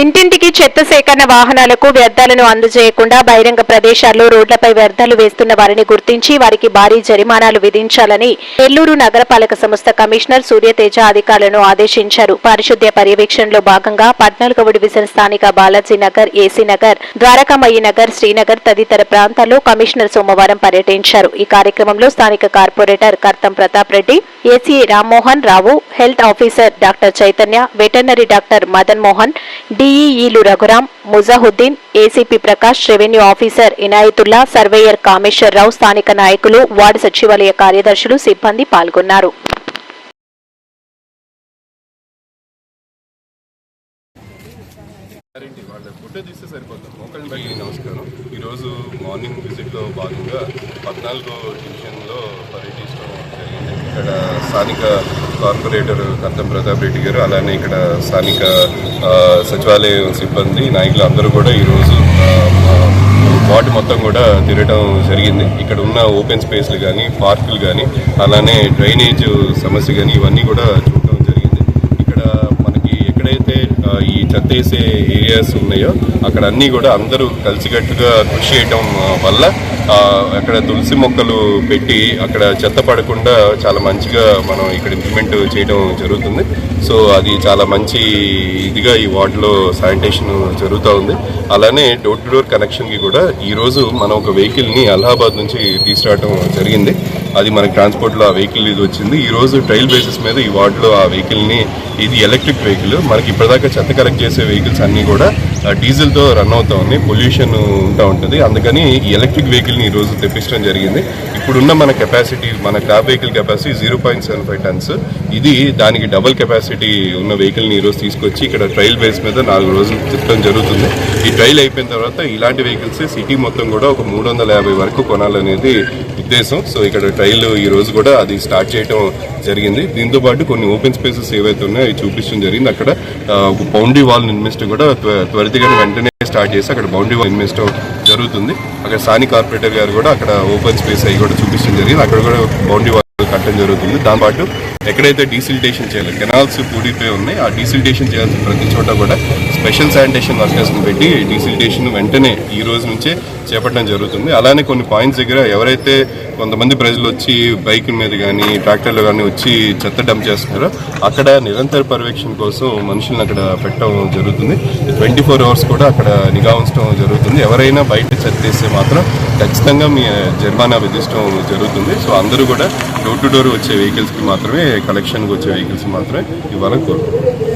ఇంటింటికి చెత్త సేకరణ వాహనాలకు వ్యర్థాలను అందజేయకుండా బహిరంగ ప్రదేశాల్లో రోడ్లపై వ్యర్థాలు వేస్తున్న వారిని గుర్తించి వారికి భారీ జరిమానాలు విధించాలని నెల్లూరు నగరపాలక సంస్థ కమిషనర్ సూర్యతేజ అధికారులను ఆదేశించారు. పారిశుద్ధ్య పర్యవేక్షణలో భాగంగా పద్నాలుగవ డివిజన్ స్థానిక బాలాజీ నగర్ ఏసీ నగర్ ద్వారకామయ్య నగర్ శ్రీనగర్ తదితర ప్రాంతాల్లో కమిషనర్ సోమవారం పర్యటించారు. ఈ కార్యక్రమంలో స్థానిక corporator Kartham Pratap Reddy AC Rammohan Rao health officer doctor Chaitanya veterinary doctor Madan Mohan డిఈఈలు Raghuram Mujahuddin ACP Prakash revenue officer Inayatullah surveyor Kameswararao స్థానిక నాయకులు వార్డు సచివాలయ కార్యదర్శులు సిబ్బంది పాల్గొన్నారు. నమస్కారం. ఈరోజు మార్నింగ్ విజిట్లో భాగంగా పద్నాలుగో డివిజన్లో పర్యటించడం జరిగింది. ఇక్కడ స్థానిక కార్పొరేటర్ కత్తం ప్రతాప్ రెడ్డి గారు అలానే ఇక్కడ స్థానిక సచివాలయం సిబ్బంది నాయకులు అందరూ కూడా ఈరోజు ఆ, వార్డు మొత్తం కూడా తిరగడం జరిగింది. ఇక్కడ ఉన్న ఓపెన్ స్పేస్లు కానీ పార్కులు కానీ అలానే డ్రైనేజ్ సమస్య కానీ ఇవన్నీ కూడా చూడటం జరిగింది ఇక్కడ మనకి ఎక్కడైతే ఆ, ఈ చెత్త వేసే ఏరియాస్ ఉన్నాయో అక్కడ అన్నీ కూడా అందరూ కలిసికట్టుగా కృషి చేయటం వల్ల అక్కడ తులసి మొక్కలు పెట్టి అక్కడ చెత్త పడకుండా చాలా మంచిగా మనం ఇక్కడ ఇంప్లిమెంట్ చేయడం జరుగుతుంది. సో అది చాలా మంచి ఇదిగా ఈ వార్డులో శానిటేషన్ జరుగుతూ ఉంది. అలానే డోర్ టు డోర్ కనెక్షన్కి కూడా ఈరోజు మనం ఒక వెహికల్ని అలహాబాద్ నుంచి తీసుకురావడం జరిగింది. అది మనకి ట్రాన్స్పోర్ట్లో ఆ వెహికల్ ఇది వచ్చింది. ఈ రోజు ట్రయల్ బేసిస్ మీద ఈ వార్డులో ఆ వెహికల్ని ఇది ఎలక్ట్రిక్ వెహికల్ మనకి ఇప్పటిదాకా చెత్త కలెక్ట్ చేసే వెహికల్స్ అన్నీ కూడా డీజిల్తో రన్ అవుతా ఉంది పొల్యూషన్ ఉంటా ఉంటుంది. అందుకని ఎలక్ట్రిక్ వెహికల్ని ఈరోజు రోజు తెప్పించడం జరిగింది. ఇప్పుడున్న మన కెపాసిటీ మన cab vehicle capacity zero point seven five tons. ఇది దానికి డబల్ కెపాసిటీ ఉన్న వెహికల్ని ఈరోజు తీసుకొచ్చి ఇక్కడ ట్రయల్ బేస్ మీద నాలుగు రోజులు తిప్పడం జరుగుతుంది. ఈ ట్రయల్ అయిపోయిన తర్వాత ఇలాంటి వెహికల్స్ సిటీ మొత్తం కూడా ఒక మూడు వందల యాభై వరకు కొనాలనేది ఉద్దేశం. సో ఇక్కడ ట్రయల్ ఈ రోజు కూడా అది స్టార్ట్ చేయడం జరిగింది. దీంతో పాటు కొన్ని ఓపెన్ స్పేసెస్ ఏవైతే ఉన్నాయో అవి చూపించడం జరిగింది. అక్కడ ఒక బౌండరీ వాల్ నిర్మిస్తూ కూడా త్వర త్వరితగతిన వెంటనే స్టార్ట్ చేసి అక్కడ బౌండరీ వాల్ నిర్మించడం జరుగుతుంది. అక్కడ సాని కార్పొరేటర్ గారు కూడా అక్కడ ఓపెన్ స్పేస్ అవి కూడా చూపించడం జరిగింది. అక్కడ కూడా బౌండరీ వాల్ కట్టడం జరుగుతుంది. దాంతోపాటు ఎక్కడైతే డీసిల్టేషన్ చేయాలి కెనాల్స్ పూడిపోయి ఉన్నాయి ఆ డీసిల్టేషన్ చేయాల్సిన ప్రతి చోట కూడా స్పెషల్ శానిటేషన్ వర్కర్స్ని పెట్టి డీసిల్టేషన్ వెంటనే ఈ రోజు నుంచే చేపట్టడం జరుగుతుంది. అలానే కొన్ని పాయింట్స్ దగ్గర ఎవరైతే కొంతమంది ప్రజలు వచ్చి బైక్ మీద కానీ ట్రాక్టర్లు కానీ వచ్చి చెత్త డంప్ చేస్తున్నారో అక్కడ నిరంతర పర్యవేక్షణ కోసం మనుషులను అక్కడ పెట్టడం జరుగుతుంది. ట్వంటీ ఫోర్ అవర్స్ కూడా అక్కడ నిఘా ఉంచడం జరుగుతుంది. ఎవరైనా బయట చెత్త వేస్తే మాత్రం ఖచ్చితంగా మీ జరిమానా విధించడం జరుగుతుంది. సో అందరూ కూడా డోర్ టు డోర్ వచ్చే వెహికల్స్కి మాత్రమే కలెక్షన్కి వచ్చే వెహికల్స్ మాత్రమే ఇవ్వాలని కోరుకుంటున్నాం.